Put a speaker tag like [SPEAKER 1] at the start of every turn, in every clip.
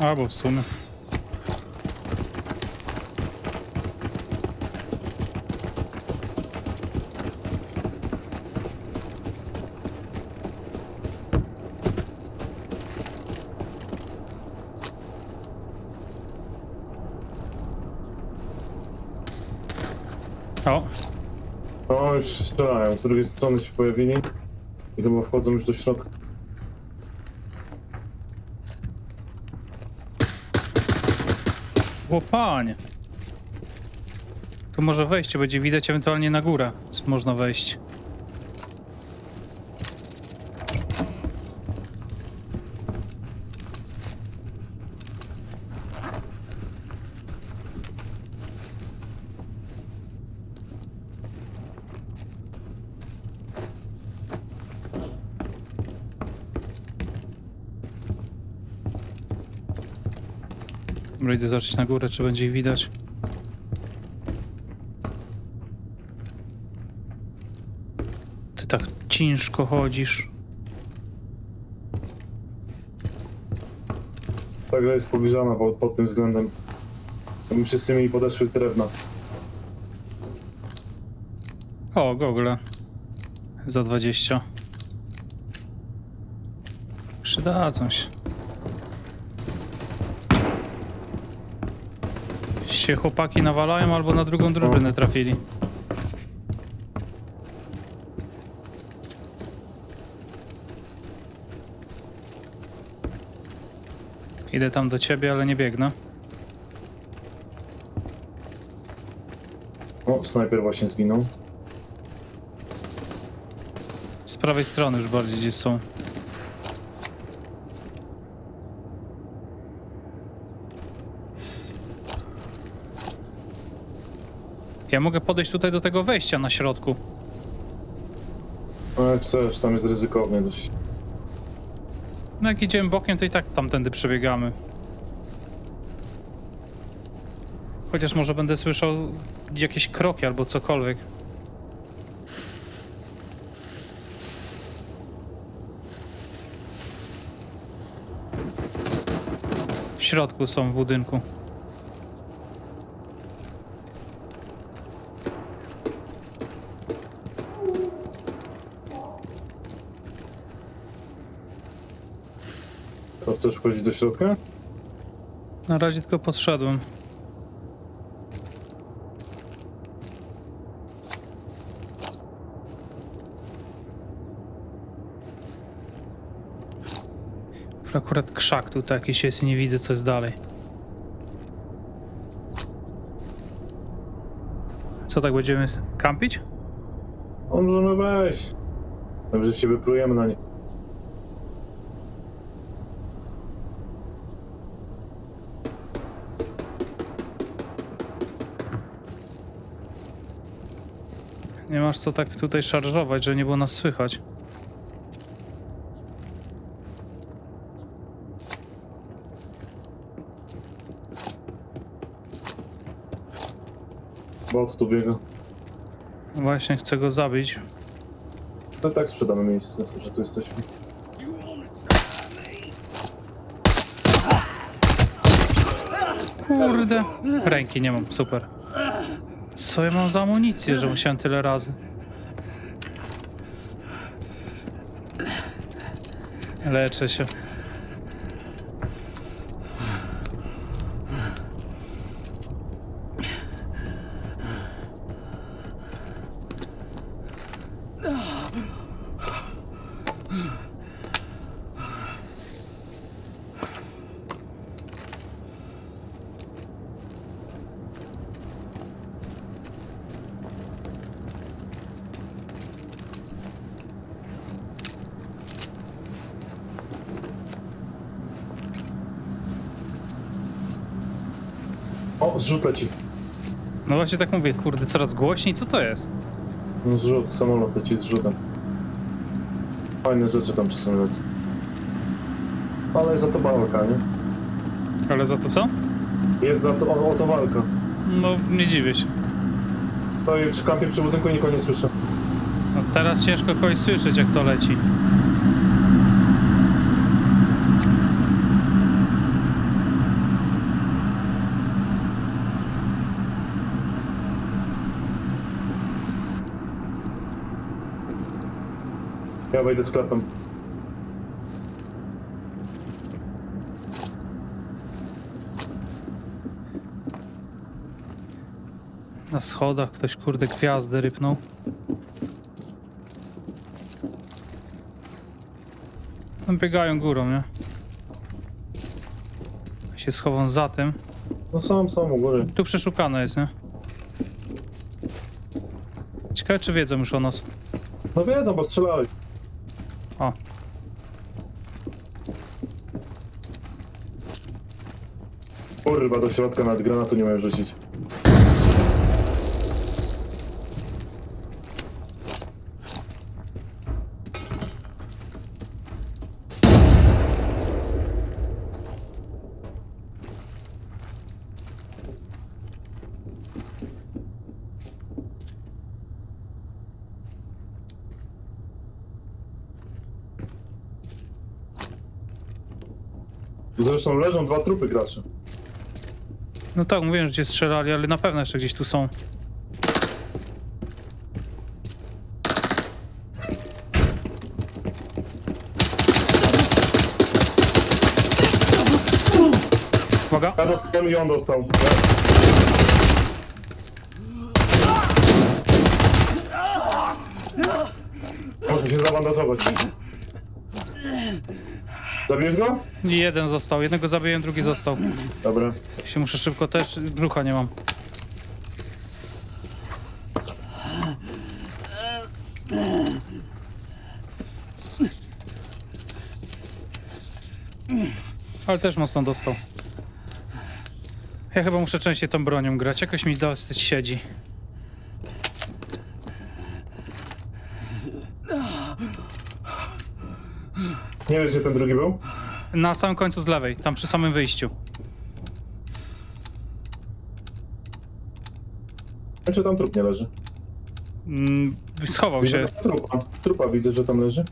[SPEAKER 1] Albo w sumie. O,
[SPEAKER 2] No już strzelają, z drugiej strony się pojawili i chyba wchodzą już do środka.
[SPEAKER 1] Łopanie. Tu może wejście będzie widać ewentualnie na górę. Można wejść. Idę zobaczyć na górę, czy będzie ich widać. Ty tak ciężko chodzisz.
[SPEAKER 2] Ta gra jest pobliżana pod, pod tym względem. My wszyscy mieli podeszły z drewna.
[SPEAKER 1] O, gogle. Za 20. Przydadzą się. Się chłopaki nawalają albo na drugą drużynę trafili. Idę tam do ciebie, ale nie biegnę.
[SPEAKER 2] O, snajper właśnie zginął.
[SPEAKER 1] Z prawej strony już bardziej gdzieś są. Ja mogę podejść tutaj do tego wejścia na środku.
[SPEAKER 2] No jak chcesz, tam jest ryzykownie dość.
[SPEAKER 1] No jak idziemy bokiem, to i tak tamtędy przebiegamy. Chociaż może będę słyszał jakieś kroki albo cokolwiek. W środku są w budynku.
[SPEAKER 2] Chcesz wchodzić do środka?
[SPEAKER 1] Na razie tylko podszedłem. Akurat krzak tutaj jakiś jest i nie widzę co jest dalej. Co tak będziemy kampić?
[SPEAKER 2] O, możemy wejść. Dobrze się wyprujemy na nie.
[SPEAKER 1] Masz co tak tutaj szarżować, że nie było nas słychać.
[SPEAKER 2] Bot tu biega.
[SPEAKER 1] Właśnie chcę go zabić.
[SPEAKER 2] No tak sprzedamy miejsce, że tu jesteśmy.
[SPEAKER 1] Kurde. Ręki nie mam, super. Co ja mam za amunicję, że musiałem tyle razy? Leczę się.
[SPEAKER 2] Zrzut leci.
[SPEAKER 1] No właśnie tak mówię, kurde, coraz głośniej, co to jest?
[SPEAKER 2] No zrzut, samolot leci z zrzutem. Fajne rzeczy tam czasem lecą. Ale za to walka, nie?
[SPEAKER 1] Ale za to co?
[SPEAKER 2] Jest za to, o, o to walka.
[SPEAKER 1] No, nie dziwię się.
[SPEAKER 2] Stoję przy kampie przy budynku i nikogo nie słyszę.
[SPEAKER 1] No, teraz ciężko kogoś słyszeć, jak to leci.
[SPEAKER 2] Ja wejdę sklepem.
[SPEAKER 1] Na schodach ktoś kurde gwiazdę rypnął. No, biegają górą, nie? Ja Się schowam za tym.
[SPEAKER 2] No są, są u góry.
[SPEAKER 1] Tu przeszukane jest, nie? Ciekawe czy wiedzą już o nas.
[SPEAKER 2] No wiedzą, bo strzelali.
[SPEAKER 1] O,
[SPEAKER 2] Kurwa, do środka nawet granatu nie umiem rzucić. Zresztą leżą dwa trupy graczy.
[SPEAKER 1] no tak, mówiłem, że cię strzelali, ale na pewno jeszcze gdzieś tu są. Uwaga,
[SPEAKER 2] Ja dostałem i on dostał. Muszę się zabandażować. Zabierz go?
[SPEAKER 1] jeden został, jednego zabiłem, drugi został.
[SPEAKER 2] Dobra.
[SPEAKER 1] Się muszę szybko też, brzucha nie mam. Ale też mocno dostał. Ja chyba muszę częściej tą bronią grać, jakoś mi dosyć siedzi.
[SPEAKER 2] Nie wiesz, gdzie ten drugi był?
[SPEAKER 1] Na samym końcu z lewej, tam przy samym wyjściu.
[SPEAKER 2] Wiem, czy tam trup nie leży.
[SPEAKER 1] Mm, schował się.
[SPEAKER 2] Widzę trupa. Trupa widzę, że tam leży.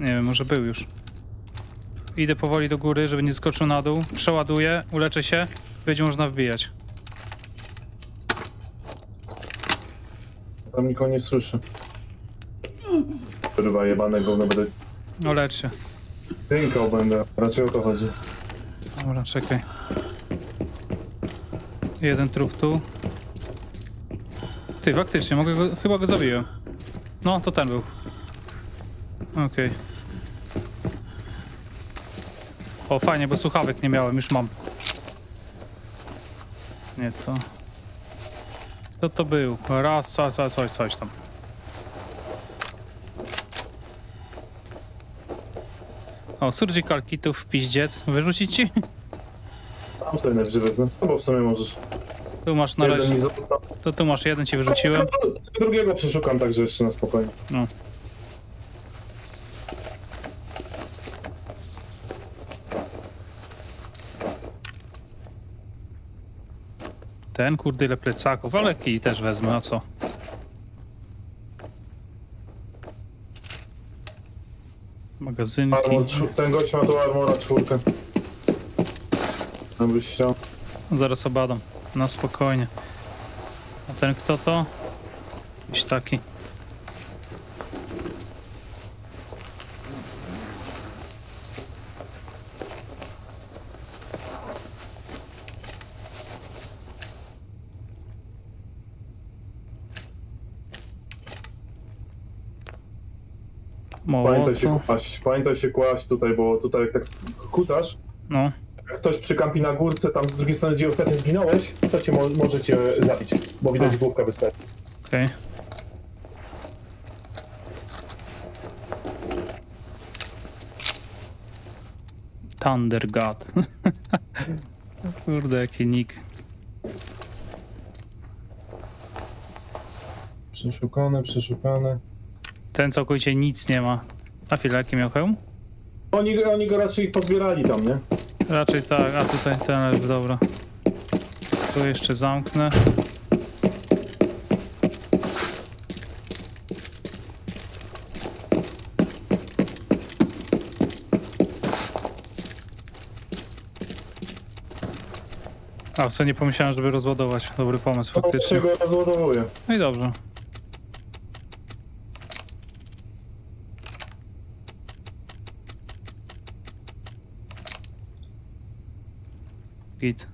[SPEAKER 1] Nie wiem, może był już. Idę powoli do góry, żeby nie skoczył na dół. Przeładuję, uleczę się. Będzie można wbijać.
[SPEAKER 2] Tam nikogo nie słyszę. Kurwa, jebanego, no będę
[SPEAKER 1] No lecz się.
[SPEAKER 2] będę. Raczej o to chodzi.
[SPEAKER 1] Dobra, czekaj. Jeden trup tu. Ty, faktycznie, mogę go, chyba go zabiłem. No, to ten był. Okej. O, fajnie, bo słuchawek nie miałem, już mam. Nie to. Kto to był? Raz, coś, coś, coś, coś tam. O, surgical kitów w piździec. Wyrzucić ci?
[SPEAKER 2] Sam sobie najwyżej wezmę. No bo w sumie możesz.
[SPEAKER 1] Tu masz na
[SPEAKER 2] Jeden
[SPEAKER 1] razie.
[SPEAKER 2] mi został.
[SPEAKER 1] To tu masz jeden ci wyrzuciłem.
[SPEAKER 2] Drugiego przeszukam także jeszcze na spokojnie.
[SPEAKER 1] No. Ten kurde ile plecaków, ale kij też wezmę, a co? Magazynki.
[SPEAKER 2] Armor, ten gość ma tu armora czwórkę. Tam byś chciał.
[SPEAKER 1] Zaraz obadam. Na spokojnie. A ten kto to? Jakiś taki.
[SPEAKER 2] Pamiętaj się kłaść. Pamiętaj się kłaść tutaj, bo tutaj jak tak kucasz,
[SPEAKER 1] No,
[SPEAKER 2] jak ktoś przykampi na górce, tam z drugiej strony, gdzie ostatnio zginąłeś, to cię mo może cię zabić, bo widać główka wystarczy.
[SPEAKER 1] okej. Thunder God. Kurde, jaki nick.
[SPEAKER 2] Przeszukane, przeszukane.
[SPEAKER 1] Ten całkowicie nic nie ma. A chwilę, jaki miał hełm?
[SPEAKER 2] Oni, oni go raczej pozbierali tam, nie?
[SPEAKER 1] Raczej tak, a tutaj ten dobra. Tu jeszcze zamknę. A, w co nie pomyślałem, żeby rozładować. Dobry pomysł,
[SPEAKER 2] To
[SPEAKER 1] faktycznie.
[SPEAKER 2] się go rozładowuje.
[SPEAKER 1] No i dobrze. Git.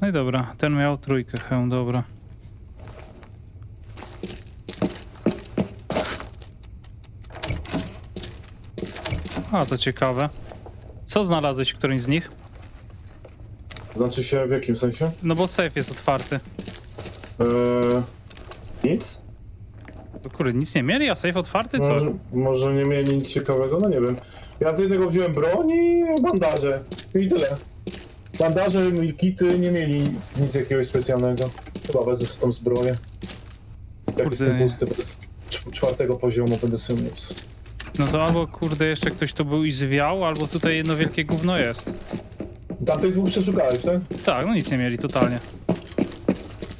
[SPEAKER 1] No i dobra, ten miał trójkę hełm, dobra. A, to ciekawe. Co znalazłeś w którymś z nich?
[SPEAKER 2] Znaczy się w jakim sensie?
[SPEAKER 1] No bo safe jest otwarty.
[SPEAKER 2] Eee, nic?
[SPEAKER 1] To kurde, nic nie mieli, a safe otwarty? Co?
[SPEAKER 2] Może, może nie mieli nic ciekawego? No nie wiem. Ja z jednego wziąłem broń i bandaże. I tyle. Bandaże i kity nie mieli nic jakiegoś specjalnego. Chyba wezmę sobie tą zbroję. Jak
[SPEAKER 1] Kurde.
[SPEAKER 2] jestem pusty, bez cz- czwartego poziomu będę sobie mieć.
[SPEAKER 1] No to albo kurde jeszcze ktoś tu był i zwiał, albo tutaj jedno wielkie gówno jest.
[SPEAKER 2] Tamtych dwóch przeszukałeś, tak?
[SPEAKER 1] Tak, no nic nie mieli totalnie.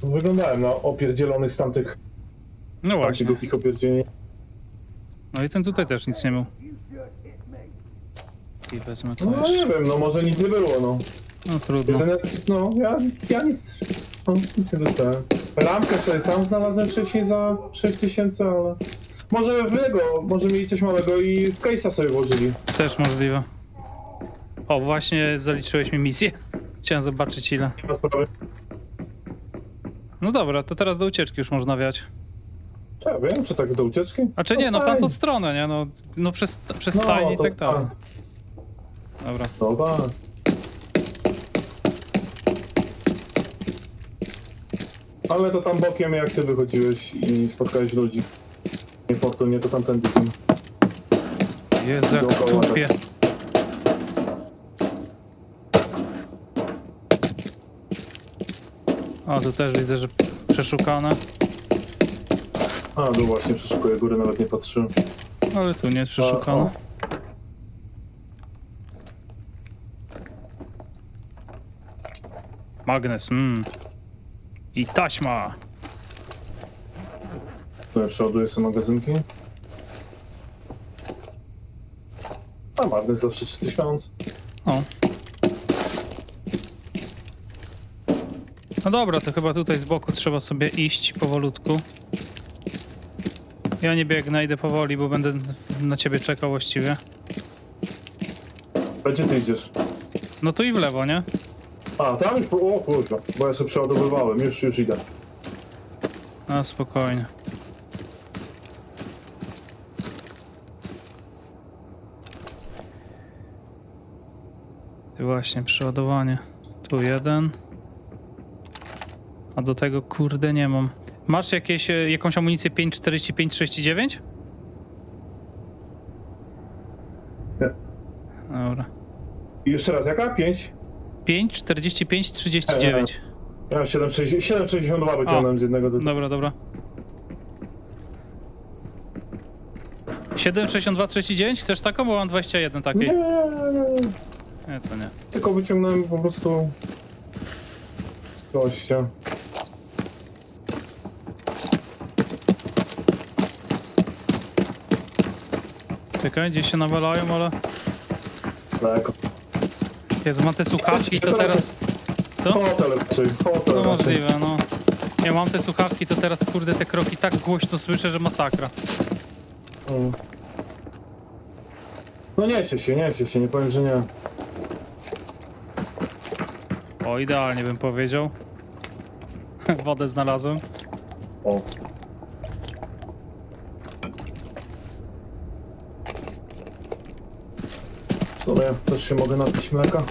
[SPEAKER 2] Wyglądałem na opierdzielonych z tamtych
[SPEAKER 1] No
[SPEAKER 2] Właśnie. głupich opierdzieli.
[SPEAKER 1] No i ten tutaj też nic nie miał. I wezmę to
[SPEAKER 2] No nie
[SPEAKER 1] jeszcze.
[SPEAKER 2] wiem, no może nic nie było, no.
[SPEAKER 1] No trudno.
[SPEAKER 2] Jedyne, no ja, ja nic, no, nic nie dostałem. Ramkę sobie sam znalazłem wcześniej za 6000, ale... Może w Lego, może mieli coś małego i w case'a sobie włożyli.
[SPEAKER 1] Też możliwe. O, właśnie zaliczyłeś mi misję. Chciałem zobaczyć ile.
[SPEAKER 2] Nie ma sprawy.
[SPEAKER 1] No dobra, to teraz do ucieczki już można wiać.
[SPEAKER 2] Ja wiem, czy tak do ucieczki?
[SPEAKER 1] A czy nie, no w tamtą stronę, nie? No, no przez, przez
[SPEAKER 2] No,
[SPEAKER 1] stajnię i tak dalej. Dobra.
[SPEAKER 2] No tak. Ale to tam bokiem jak ty wychodziłeś i spotkałeś ludzi. Niefortunnie to tamten tam.
[SPEAKER 1] Jezu, jak
[SPEAKER 2] Dookoła tak.
[SPEAKER 1] tupie. A, tu też widzę, że przeszukane.
[SPEAKER 2] A, no właśnie, przeszukuję góry, nawet nie patrzyłem.
[SPEAKER 1] Ale tu nie jest przeszukane.
[SPEAKER 2] o.
[SPEAKER 1] Magnes, mmm. I taśma.
[SPEAKER 2] To ja przeładuję sobie magazynki. A magnes zawsze 3000.
[SPEAKER 1] O. No dobra, to chyba tutaj z boku trzeba sobie iść powolutku. Ja nie biegnę, idę powoli, bo będę na ciebie czekał właściwie.
[SPEAKER 2] Gdzie ty idziesz?
[SPEAKER 1] No tu i w lewo, nie?
[SPEAKER 2] A, tam już, o kurwa, bo ja sobie przeładowywałem, już, już idę.
[SPEAKER 1] A spokojnie. I właśnie, przeładowanie. Tu jeden. A do tego kurde nie mam. Masz jakieś, e, jakąś amunicję 5,45,39?
[SPEAKER 2] Nie.
[SPEAKER 1] Dobra.
[SPEAKER 2] I jeszcze raz, jaka? 5?
[SPEAKER 1] 5,45,39.
[SPEAKER 2] Ja 7,60 7,62 wyciągnąłem z jednego do...
[SPEAKER 1] Dobra, dobra. 7,62,39? Chcesz taką? Bo mam 21
[SPEAKER 2] Nie,
[SPEAKER 1] takiej.
[SPEAKER 2] nie. Nie,
[SPEAKER 1] to nie.
[SPEAKER 2] Tylko wyciągnąłem po prostu... Gościa.
[SPEAKER 1] Czekaj, gdzieś się nawalają, ale...
[SPEAKER 2] Daleko.
[SPEAKER 1] Jezu, mam te słuchawki, to teraz... Co?
[SPEAKER 2] Hotel raczej, hotel
[SPEAKER 1] No
[SPEAKER 2] raczej.
[SPEAKER 1] możliwe, no. Ja mam te słuchawki, to teraz kurde te kroki tak głośno słyszę, że masakra.
[SPEAKER 2] Mm. No niesie się, niesie się, nie powiem, że nie.
[SPEAKER 1] O, idealnie bym powiedział. Wodę znalazłem.
[SPEAKER 2] O. W sumie też się mogę napić mleka.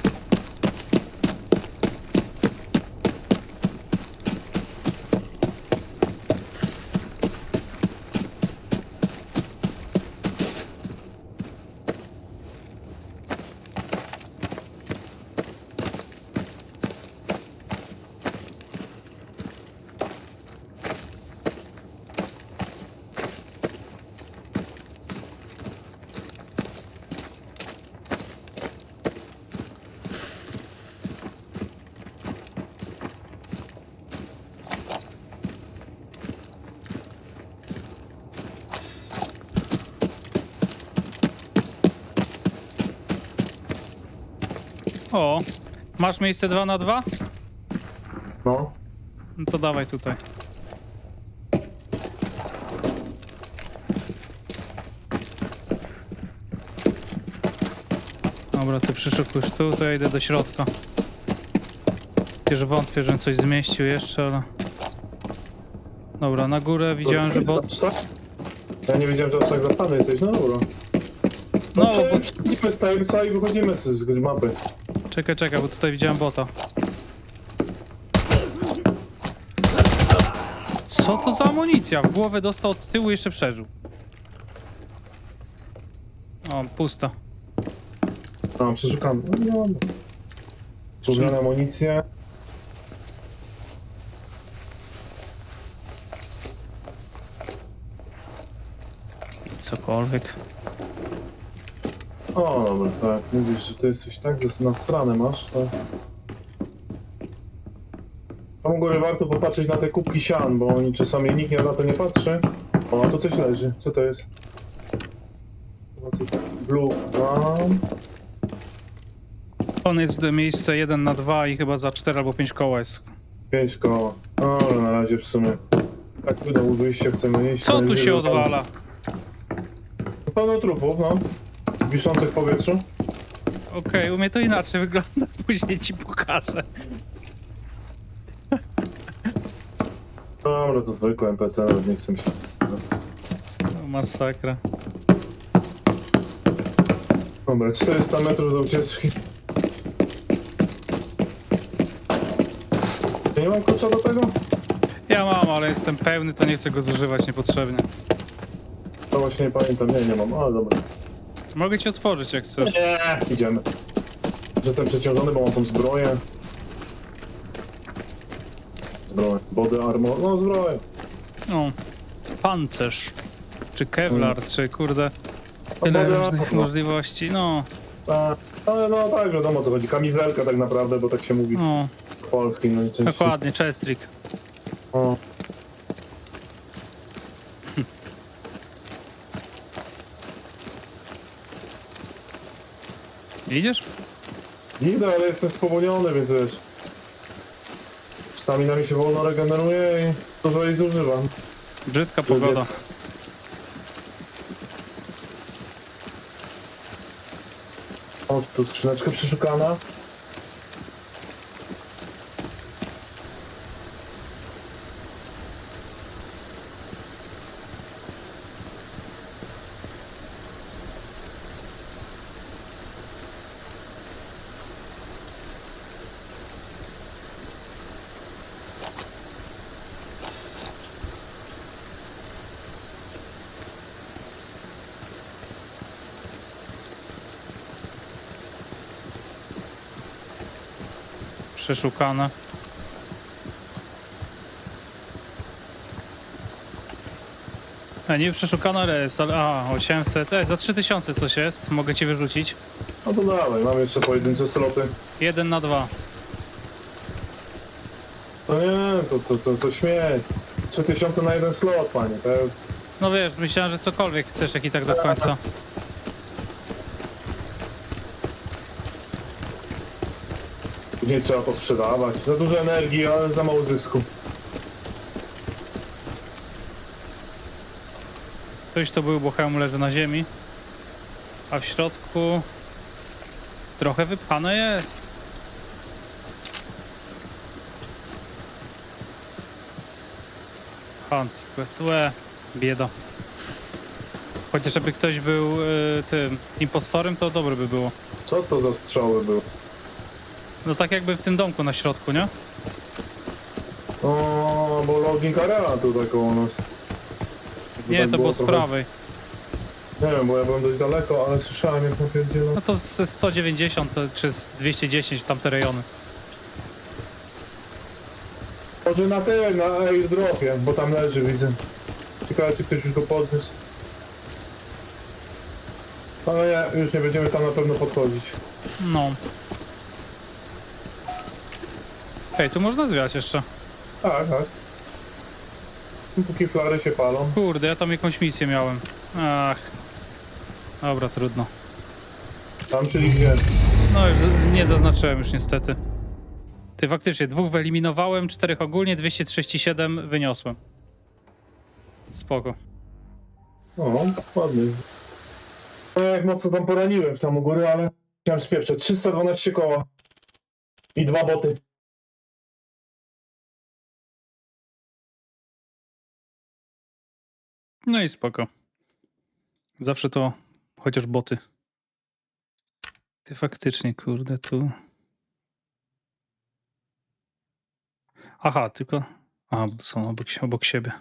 [SPEAKER 1] O, masz miejsce 2 na 2?
[SPEAKER 2] No.
[SPEAKER 1] No to dawaj tutaj. Dobra, ty przyszukujesz tu, to ja idę do środka. Chociaż wątpię, żebym coś zmieścił jeszcze, ale... Dobra, na górę widziałem, że bot...
[SPEAKER 2] Ja nie wiedziałem, że aż tak zastany jesteś, no dobra.
[SPEAKER 1] No,
[SPEAKER 2] No,
[SPEAKER 1] bo...
[SPEAKER 2] przechodzimy z Timesa i wychodzimy z, z mapy.
[SPEAKER 1] Czekaj, czekaj, bo tutaj widziałem bota. Co to za amunicja? W głowę dostał od tyłu i jeszcze przeżył. O, pusta.
[SPEAKER 2] A, przeszukamy. No, nie mam. Zgubione amunicje.
[SPEAKER 1] Cokolwiek.
[SPEAKER 2] O, dobra, tak. Mówisz, że to jesteś tak zas- nasrane masz, tak? U góry warto popatrzeć na te kubki sian, bo oni czasami nikt nie na to nie patrzy. O, a tu coś leży. Co to jest? Chyba coś- Blue. Mam.
[SPEAKER 1] On jest miejsce 1 na 2 i chyba za 4 albo 5 koła jest.
[SPEAKER 2] Pięć koła. O, ale na razie w sumie. Tak tu do wyjścia chcemy iść.
[SPEAKER 1] Co tu się odwala?
[SPEAKER 2] Pełno trupów, no. Wiszących w powietrzu.
[SPEAKER 1] Okej, u mnie to inaczej wygląda, później ci pokażę.
[SPEAKER 2] Dobra, to zwykłe NPC, nawet nie chcę mi się.
[SPEAKER 1] O, masakra.
[SPEAKER 2] Dobra, 400 metrów do ucieczki. Ja nie mam klucza do tego?
[SPEAKER 1] Ja mam, ale jestem pełny, to nie chcę go zużywać niepotrzebnie.
[SPEAKER 2] To właśnie nie pamiętam, nie, nie mam, ale dobra.
[SPEAKER 1] Mogę ci otworzyć jak chcesz.
[SPEAKER 2] Nie, idziemy. Jestem przeciążony, bo mam tą zbroję. Zbroję. Body armor, no zbroję.
[SPEAKER 1] No, pancerz. Czy kevlar, czy kurde...
[SPEAKER 2] O,
[SPEAKER 1] Tyle
[SPEAKER 2] body
[SPEAKER 1] różnych
[SPEAKER 2] armor, no.
[SPEAKER 1] możliwości, no,
[SPEAKER 2] Tak, ale no tak, wiadomo o co chodzi. Kamizelka tak naprawdę, bo tak się mówi
[SPEAKER 1] no,
[SPEAKER 2] w polskim, no i częściej.
[SPEAKER 1] dokładnie, chestrik.
[SPEAKER 2] O.
[SPEAKER 1] Idziesz?
[SPEAKER 2] Idę, ale jestem spowolniony, więc wiesz. Stamina mi się wolno regeneruje i dużo jej zużywam.
[SPEAKER 1] Brzydka pogoda.
[SPEAKER 2] Więc- O, tu skrzyneczka przeszukana.
[SPEAKER 1] Przeszukane. A nie przeszukane, ale jest, ale a, 800, e, za 3000 coś jest, mogę ci wyrzucić.
[SPEAKER 2] No to dawaj, mam jeszcze pojedyncze sloty.
[SPEAKER 1] Jeden na dwa.
[SPEAKER 2] To nie, to, to, to, to śmiech. 3000 na jeden slot, panie. To.
[SPEAKER 1] No wiesz, myślałem, że cokolwiek chcesz, jak i tak do końca.
[SPEAKER 2] Później trzeba to sprzedawać. Za dużo energii, ale za mało zysku.
[SPEAKER 1] Ktoś to był, bo hełm leży na ziemi. A w środku trochę wypchane jest. Hunt, quest, łe, bieda. Chociaż jakby ktoś był y, tym impostorem, to dobre by było.
[SPEAKER 2] Co to za strzały były?
[SPEAKER 1] No tak jakby w tym domku na środku, nie?
[SPEAKER 2] O, bo logging arena tutaj koło nas.
[SPEAKER 1] Nie,
[SPEAKER 2] tak
[SPEAKER 1] to było z
[SPEAKER 2] trochę-
[SPEAKER 1] prawej.
[SPEAKER 2] Nie wiem, bo ja byłem dość daleko, ale słyszałem jak napierdzielą.
[SPEAKER 1] No to ze 190 czy z 210 tamte rejony.
[SPEAKER 2] Może na tym, na airdropie, bo tam leży, widzę. Ciekawe, czy ktoś już go podniósł. Ale nie, już nie będziemy tam na pewno podchodzić.
[SPEAKER 1] No. Tu można zwiać jeszcze.
[SPEAKER 2] Tak, tak. Póki flary się palą.
[SPEAKER 1] Kurde, ja tam jakąś misję miałem. Ach. Dobra, trudno.
[SPEAKER 2] Tam, czyli gdzie?
[SPEAKER 1] No już nie zaznaczyłem już niestety. Ty faktycznie, dwóch wyeliminowałem, czterech ogólnie, 237 wyniosłem. Spoko.
[SPEAKER 2] O, ładnie. No jak mocno tam poraniłem w tam u góry, ale chciałem spieprzeć. 312 koła. I dwa boty.
[SPEAKER 1] No i spoko. Zawsze to chociaż boty. Ty faktycznie, kurde, tu. Aha, tylko. Aha, są obok, obok siebie.